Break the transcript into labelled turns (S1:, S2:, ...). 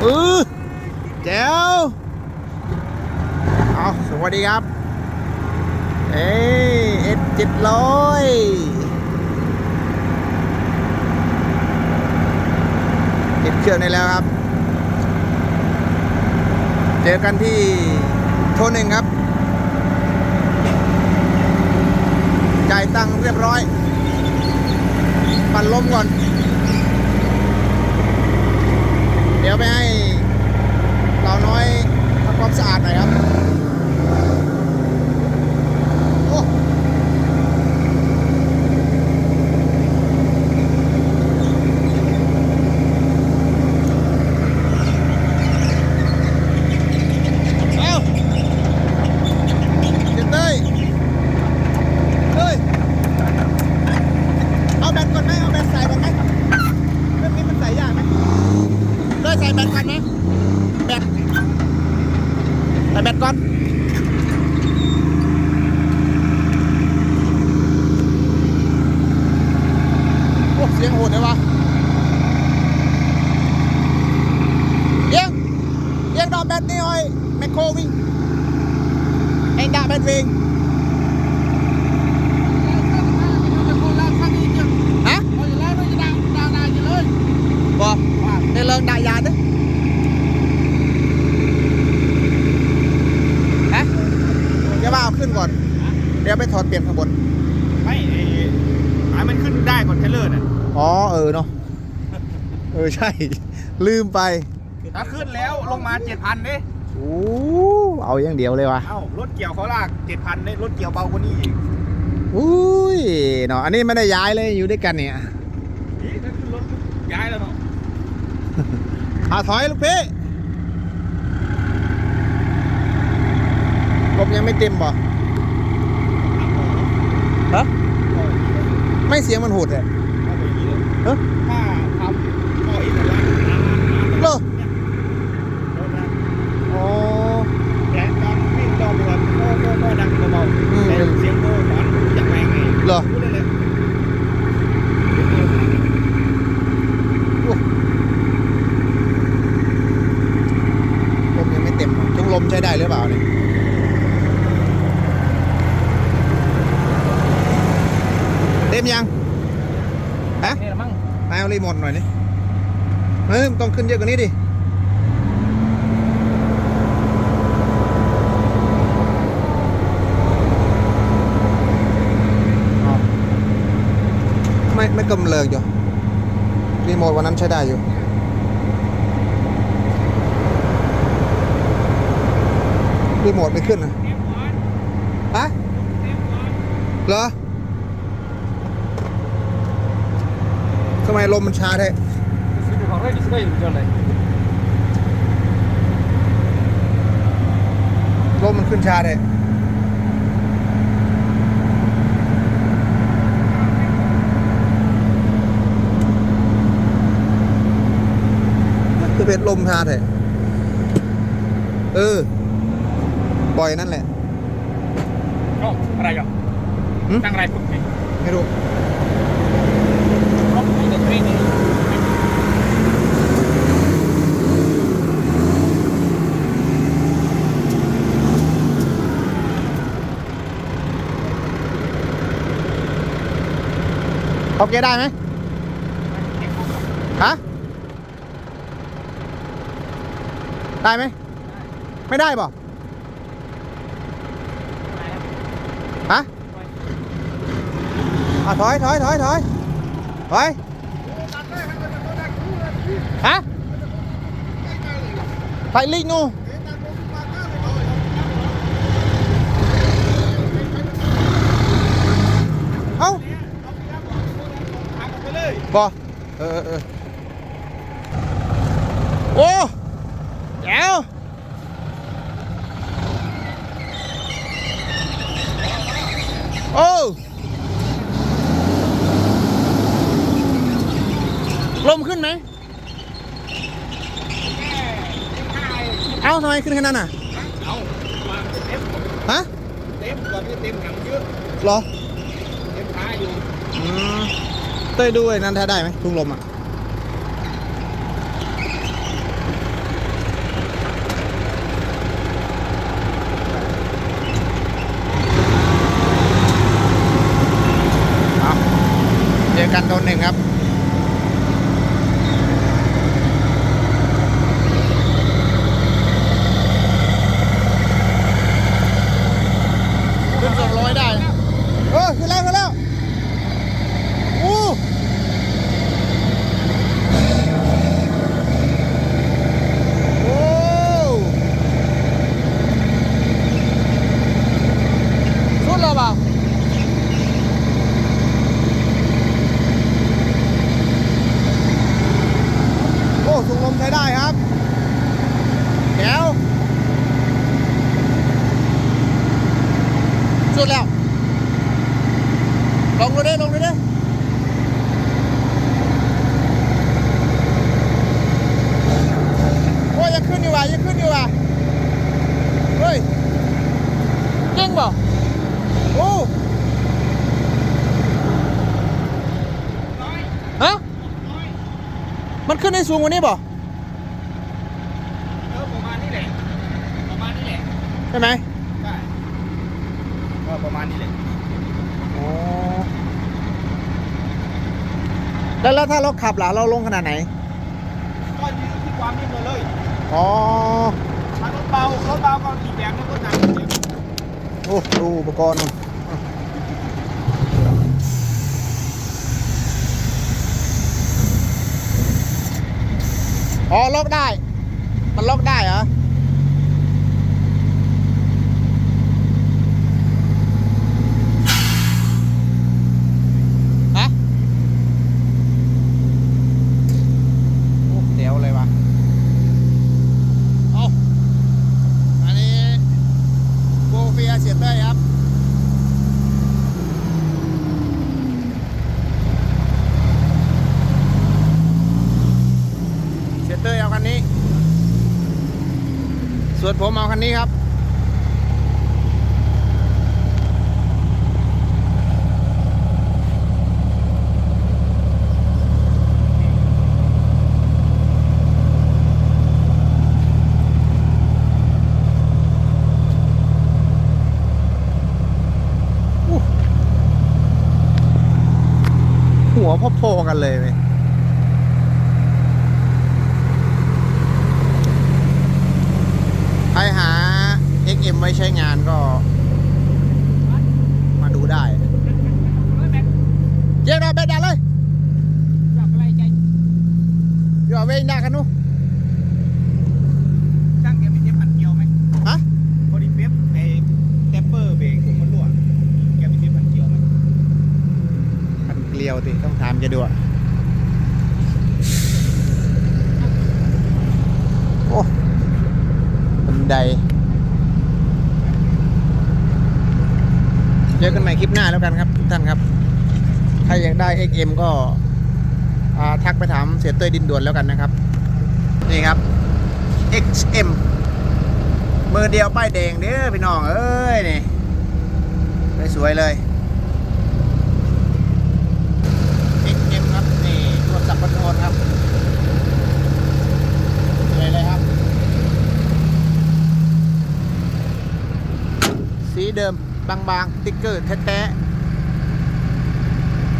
S1: เออแจ๋วเอาสวัสดีครับ เอ้เอสเจ็ดร้อยติดเครื่องได้แล้วครับ เจอกันที่โทนหนึ่งครับ จ่ายตังค์เรียบร้อย ปั่นลมก่อน เดี๋ ยวไปให้เราน้อยทำความสะอาดหน่อยครับ โอ้เอาเจ็บเลยเฮ้ย เอาแบตก่อนไหมเอาแบตใส่ก่อนไหมเรื่องนี้มันใส่ยากไหมได้ใส่แบตก่อนไหมแบตใส่แบตก่อน โอ้เสียงโหดเลยวะเอียงเอียงดอกแบตนี่หน่อยแมคโครวิ่งเอ็งด่าแบต วิ่งฮะบอกในเริงด่ายาดิฮะเดี๋ยวว่าเอาขึ้นก่อน เดี๋ยวไปถอดเปลี่ยนข้างบน
S2: ไม่ไอ้หามันขึ้นได้ก่อนเทเลอร์น่ะ
S1: อ๋อเออเนาะเออใช่ ลืมไป
S2: ถ้าขึ้นแล้วลงมาเจ็ดพันเด้
S1: โอ้เอาอย่างเดียวเลยวะ
S2: เอ้ารถเกี่ยวเขาลากเจ็ดพันเด้รถเกี่ยวเบากว่านี้อีก
S1: อุ้ยเนาะอันนี้ไม่ได้ย้ายเลยอยู่ด้วยกันเนี่ย
S2: นี่ถ้าขึ้นรถย้ายแล้วเนาะ
S1: อาถอยลูกพี่ลมยังไม่เต็มบ่ฮะไม่เสียงมันโหดเลยเฮ้ย
S2: ถ้าทำก็อีกแล้ว
S1: เหรอ
S2: เนี่ยรถนะ
S1: อ๋อ
S2: แต่ตอนวิ่งตอนเดือนก็ก็ก็ดังเบา
S1: อืม
S2: ๆแต่เสียงโก้ตอนอย่างแรงไง
S1: เหรอ
S2: พูดได้เลย
S1: ลมยังไม่เต็มช่วง ลมใช้ได้หรือเปล่าเนี่ยเต็มยังฮะ
S2: นี่ละมั้ง
S1: นายเอารีโมทหน่อยนี่เฮ้ยมันต้องขึ้นเยอะกว่านี้ดิไม่ไม่กำเริกอยู่รีโมทวันนั้นใช้ได้อยู่ รีโมทไม่ขึ้นนะฮะเหรอทำไมลมมันช้าแท้
S2: ของได้ดิสได้อยู่จนเล
S1: มมันขึ้นช้าแท้คือเป็นลมชาแท้เออ บ่อยนั่นแหละ
S2: เอ้าอะไรอะ
S1: หึ
S2: ตั้งอะไรปุ๊บนี่
S1: ไม่รู้
S2: รถมีแต่ทรีนี่
S1: เขาเกียร์ได้ไหมฮะ ได้ไหม ไม่ได้บ่ฮะ อะถอยถอยถอยถอยถอยฮะไปลิงนูเอ้า
S2: ทางไปเลย
S1: บอเออเออเออโอ้แจ๋วโอ้ ลมขึ้นไหมเอ้าทำไมขึ้นแค่นั้นอะ
S2: เอามาเต็ม
S1: ฮะ
S2: เต็มก่อนที่เต็มถังเยอะ
S1: เหรอ
S2: เต็มท้ายอยู่
S1: อืมเต้ยดูไอ้นั้นแท้ได้ไหมทุ่งลมอะ ลมใช้ได้ครับแก้ว สุดแล้ว ลงดูดิลงดูดิโอ้ยยังขึ้นอยู่ว่ะยังขึ้นอยู่ว่ะเฮ้ยจริงเปล่าโอ้ฮะมันขึ้นได้สูงกว่านี้เปล่า
S2: เออประมาณนี้แหละประมาณนี้แหละ
S1: ใช่ไหม
S2: ใช่ก็ประมาณนี้แหละ
S1: โอ้ แล้วแล้วถ้าเราขับล่ะเราลงขนาดไหน
S2: ก็ยืนที่ความนิ่มเลย
S1: อ๋อ
S2: ถ้ารถเบารถเบาก็อีกแบบนึงก็หนักอีกแบบ
S1: โอ้ดูอุปกรณ์นู่นอ๋อล็อกได้ มันล็อกได้เหรอ ฮะ โอ้เดี๋ยวเลยว่ะ เอาอันนี้ โบเฟียเสียบได้ครับ เอาคันนี้ ส่วนผมเอาคันนี้ครับ หัวพอๆกันเลยเว้ยใครหา XM ไว้ใช้งานก็ มาดูได้ เจ๊เราเบ็ดดันเลย
S2: จับอะไรใจ
S1: อย่าเวงดักกันนู้
S2: ช่างแกมีเทปพันเกลียวไหม
S1: ฮะ
S2: พอดีเป๊ปไอ้เทปเปอร์เบรกผมมันรั่วแกมีเทปพันเกลียวไหม
S1: พันเกลียวติต้องถามแกดูอะโอ้บันได เจอกันใหม่คลิปหน้าแล้วกันครับทุกท่านครับถ้าอยากได้ XM ก็ทักไปถามเสียเต้ยดินด่วนแล้วกันนะครับ นี่ครับ XM มือเดียวป้ายแดงเด้อพี่น้องเอ้ยนี่สวยเลย XM ครับ นี่รถสับปะรดครับสวยเลยครับ สีเดิม บางๆติ๊กเกอร์แท้ๆ